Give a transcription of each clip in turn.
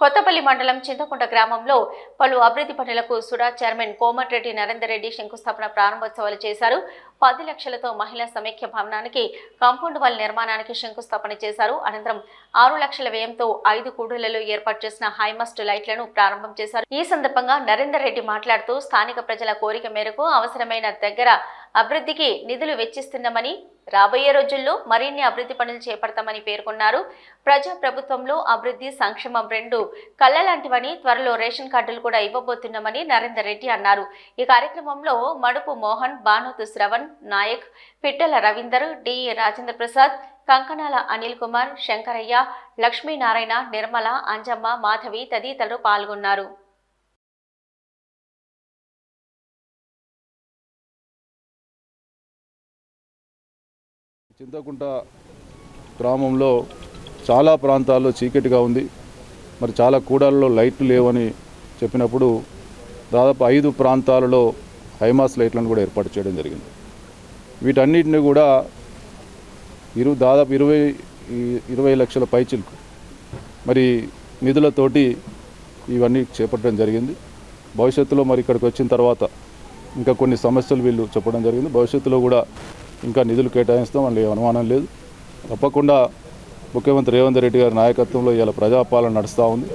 కొత్తపల్లి మండలం చింతకుంట గ్రామంలో పలు అభివృద్ధి పనులకు సుడా చైర్మన్ కోమటిరెడ్డి నరేందర్ రెడ్డి శంకుస్థాపన ప్రారంభోత్సవాలు చేశారు. పది లక్షలతో మహిళా సమైక్య భవనానికి కాంపౌండ్ వాల్ నిర్మాణానికి శంకుస్థాపన చేశారు. అనంతరం ఆరు లక్షల వ్యయంతో ఐదు కూడళ్ళలో ఏర్పాటు చేసిన హైమస్ట్ లైట్లను ప్రారంభం చేశారు. ఈ సందర్భంగా నరేందర్ రెడ్డి మాట్లాడుతూ స్థానిక ప్రజల కోరిక మేరకు అవసరమైన దగ్గర అభివృద్ధికి నిధులు వెచ్చిస్తున్నామని రాబోయే రోజుల్లో మరిన్ని అభివృద్ధి పనులు చేపడతామని పేర్కొన్నారు. ప్రజా ప్రభుత్వంలో అభివృద్ధి సంక్షేమం రెండు కళ్ళ లాంటివని త్వరలో రేషన్ కార్డులు కూడా ఇవ్వబోతున్నామని నరేందర్ రెడ్డి అన్నారు. ఈ కార్యక్రమంలో మడుపు మోహన్ బానోతు శ్రవణ్ నాయక్ పిట్టల రవీందర్ డి. రాజేంద్ర ప్రసాద్ కంకణాల అనిల్ కుమార్ శంకరయ్య లక్ష్మీనారాయణ నిర్మల అంజమ్మ మాధవి తదితరులు పాల్గొన్నారు. చింతకుంట గ్రామంలో చాలా ప్రాంతాల్లో చీకటిగా ఉంది. మరి చాలా కూడలలో లైట్లు లేవని చెప్పినప్పుడు దాదాపు ఐదు ప్రాంతాలలో హైమాస్ లైట్లను కూడా ఏర్పాటు చేయడం జరిగింది. వీటన్నిటిని కూడా ఇరు దాదాపు ఇరవై ఇరవై లక్షల పైచిలకు మరి నిధులతోటి ఇవన్నీ చేపట్టడం జరిగింది. భవిష్యత్తులో మరి ఇక్కడికి వచ్చిన తర్వాత ఇంకా కొన్ని సమస్యలు వీళ్ళు చెప్పడం జరిగింది. భవిష్యత్తులో కూడా ఇంకా నిధులు కేటాయిస్తాం వాళ్ళు అనుమానం లేదు. తప్పకుండా ముఖ్యమంత్రి రేవంత్ రెడ్డి గారి నాయకత్వంలో ఇలా ప్రజాపాలన నడుస్తూ ఉంది.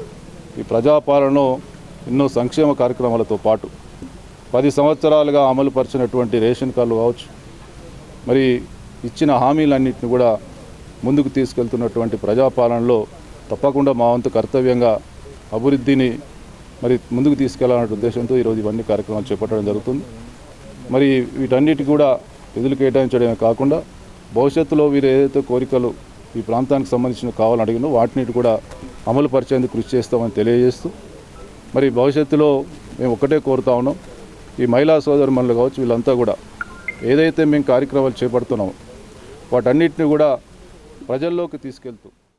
ఈ ప్రజాపాలనలో ఎన్నో సంక్షేమ కార్యక్రమాలతో పాటు పది సంవత్సరాలుగా అమలు పరిచినటువంటి రేషన్ కార్డులు కావచ్చు మరి ఇచ్చిన హామీలన్నింటిని కూడా ముందుకు తీసుకెళ్తున్నటువంటి ప్రజాపాలనలో తప్పకుండా మా వంతు కర్తవ్యంగా అభివృద్ధిని మరి ముందుకు తీసుకెళ్ళాలనే ఉద్దేశంతో ఈరోజు ఇవన్నీ కార్యక్రమాలు చేపట్టడం జరుగుతుంది. మరి వీటన్నిటి కూడా నిధులు కేటాయించడమే కాకుండా భవిష్యత్తులో వీరు ఏదైతే కోరికలు ఈ ప్రాంతానికి సంబంధించిన కావాలని అడిగినో వాటిని కూడా అమలు పరిచేందుకు కృషి చేస్తామని తెలియజేస్తూ మరి భవిష్యత్తులో మేము ఒకటే కోరుతా ఉన్నాం ఈ మహిళా సోదరుమణులు కావచ్చు వీళ్ళంతా కూడా ఏదైతే మేము కార్యక్రమాలు చేపడుతున్నామో వాటన్నిటిని కూడా ప్రజల్లోకి తీసుకెళ్తూ